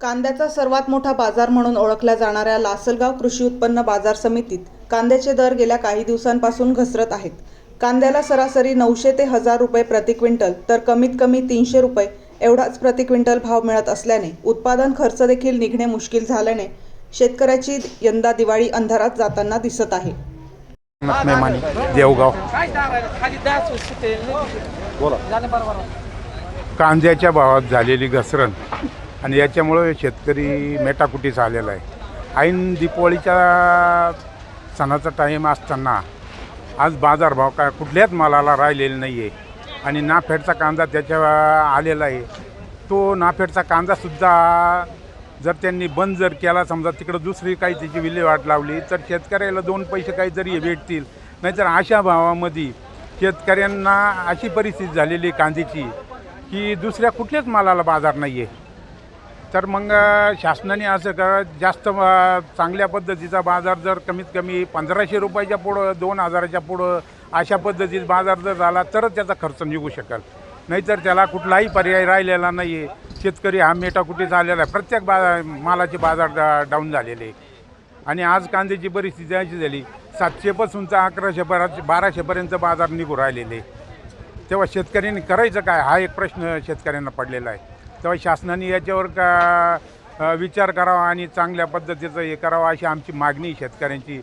कांद्याचा सर्वात मोठा बाजार म्हणून ओळखल्या जाणाऱ्या लासलगाव कृषी उत्पन्न बाजार समितीत कांद्याचे दर गेल्या काही दिवसांपासून घसरत आहेत. कांद्याला सरासरी नऊशे ते हजार रुपये प्रति क्विंटल तर कमीत कमी तीनशे रुपये एवढाच प्रति क्विंटल भाव मिळत असल्याने उत्पादन खर्च देखील निघणे मुश्किल झाल्याने शेतकऱ्याची यंदा दिवाळी अंधारात जाताना दिसत आहे. देवगाव. कांद्याच्या भावात झालेली घसरण आणि याच्यामुळं शेतकरी मेटाकुटीचा आलेला आहे. ऐन दिपावळीच्या सणाचा टाईम असताना आज बाजारभाव काय कुठल्याच मालाला राहिलेला नाही आहे आणि नाफेडचा कांदा त्याच्या आलेला आहे. तो नाफेडचा कांदासुद्धा जर त्यांनी बंद जर केला समजा तिकडं दुसरी काही त्याची विल्हेवाट लावली तर शेतकऱ्याला दोन पैसे काही जरी भेटतील नाहीतर अशा भावामध्ये शेतकऱ्यांना अशी परिस्थिती झालेली आहे कांद्याची की दुसऱ्या कुठल्याच मालाला बाजार नाही आहे तर मग शासनाने असं का जास्त चांगल्या पद्धतीचा बाजार जर कमीत कमी पंधराशे रुपयाच्या पुढं दोन हजाराच्या पुढं अशा पद्धतीत बाजार जर झाला तरच त्याचा खर्च निघू शकेल. नाहीतर त्याला कुठलाही पर्याय राहिलेला नाही आहे शेतकरी हा मेटाकुटीचा आलेला आहे. प्रत्येक बा मालाचे बाजार डाऊन झालेले आहे. आणि आज कांद्याची परिस्थिती अशी झाली सातशेपासूनचा अकराशेपर्यंत बाराशेपर्यंत बाजार निघू राहिलेले तेव्हा शेतकऱ्यांनी करायचं काय? हा एक प्रश्न शेतकऱ्यांना पडलेला आहे. तेव्हा शासनाने याच्यावर का विचार करावा आणि चांगल्या पद्धतीचं हे करावं अशी आमची मागणी आहे शेतकऱ्यांची.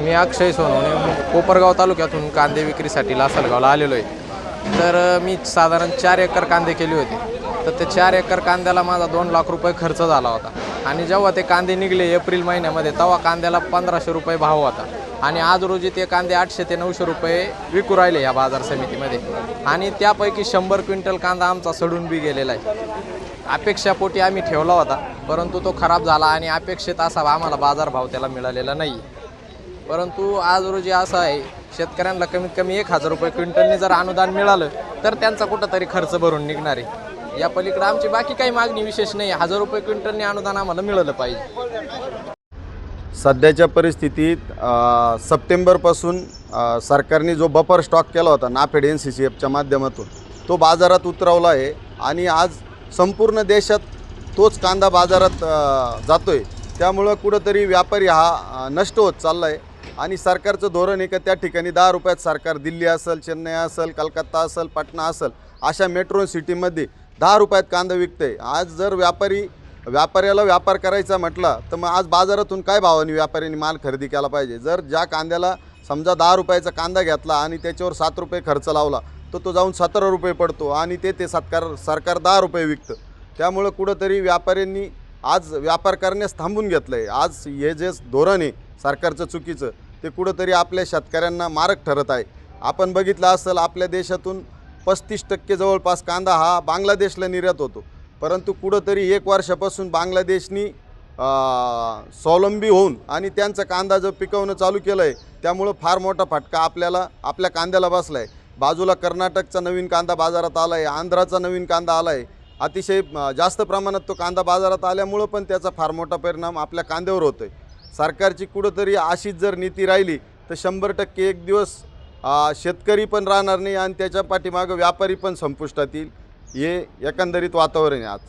मी अक्षय सोनवणे कोपरगाव तालुक्यातून कांदे विक्रीसाठी लासलगावला आलेलो आहे. तर मी साधारण चार एकर कांदे केले होते. तर ते चार एकर कांद्याला माझा दोन लाख रुपये खर्च झाला होता. आणि जेव्हा ते कांदे निघले एप्रिल महिन्यामध्ये तेव्हा कांद्याला पंधराशे रुपये भाव होता. आणि आज रोजी ते कांदे आठशे ते नऊशे रुपये विकू राहिले या बाजार समितीमध्ये. आणि त्यापैकी शंभर क्विंटल कांदा आमचा सडून बी गेलेला आहे. अपेक्षापोटी आम्ही ठेवला होता परंतु तो खराब झाला आणि अपेक्षित असा आम्हाला बाजारभाव त्याला मिळालेला नाही परंतु आज रोजी असं आहे शेतकऱ्यांना कमीत कमी एक हजार रुपये क्विंटलनी जर अनुदान मिळालं तर त्यांचा कुठंतरी खर्च भरून निघणार आहे. या पलीकडे आमची बाकी काही मागणी विशेष नाही. हजार रुपये क्विंटलने अनुदान आम्हाला मिळालं पाहिजे. सध्याच्या परिस्थितीत सप्टेंबरपासून सरकारने जो बफर स्टॉक केला होता नाफेड एन सी सी एफच्या माध्यमातून तो बाजारात उतरवला आहे. आणि आज संपूर्ण देशात तोच कांदा बाजारात जातो आहे त्यामुळं कुठंतरी व्यापारी हा नष्ट होत चालला आहे आणि सरकारचं धोरण आहे का त्या ठिकाणी दहा रुपयात सरकार दिल्ली असेल चेन्नई असेल कलकत्ता असेल पटना असेल अशा मेट्रो सिटीमध्ये दहा रुपयात कांदा विकते. आज जर व्यापारी व्यापाऱ्याला व्यापार करायचा म्हटला तर मग आज बाजारातून काय भावाने व्यापाऱ्यांनी माल खरेदी केला पाहिजे? जर ज्या कांद्याला समजा दहा रुपयाचा कांदा घेतला आणि त्याच्यावर सात रुपये खर्च लावला तर तो जाऊन सतरा रुपये पडतो आणि ते ते सत्कार सरकार दहा रुपये विकतं. त्यामुळं कुठंतरी व्यापाऱ्यांनी आज व्यापार करण्यास थांबून घेतलं आहे आज हे जे धोरण आहे सरकारचं चुकीचं ते कुठंतरी आपल्या शेतकऱ्यांना मारक ठरत आहे. आपण बघितलं असेल आपल्या देशातून पस्तीस टक्के जवळपास कांदा हा बांगलादेशला निर्यात होतो. परंतु कुठंतरी एक वर्षापासून बांगलादेशनी स्वावलंबी होऊन आणि त्यांचा कांदा जो पिकवणं चालू केलं आहे त्यामुळं फार मोठा फटका आपल्याला आपल्या कांद्याला बसला आहे बाजूला कर्नाटकचा नवीन कांदा बाजारात आला आहे आंध्राचा नवीन कांदा आला आहे अतिशय जास्त प्रमाणात तो कांदा बाजारात आल्यामुळं पण त्याचा फार मोठा परिणाम आपल्या कांद्यावर होतो आहे सरकारची कुठंतरी अशीच जर नीती राहिली तर शंभर टक्के एक दिवस शेतकरी पण राहणार नाही आणि त्याच्या पाठीमागं व्यापारी पण संपुष्टात येईल. हे एकंदरीत वातावरण आहे आज.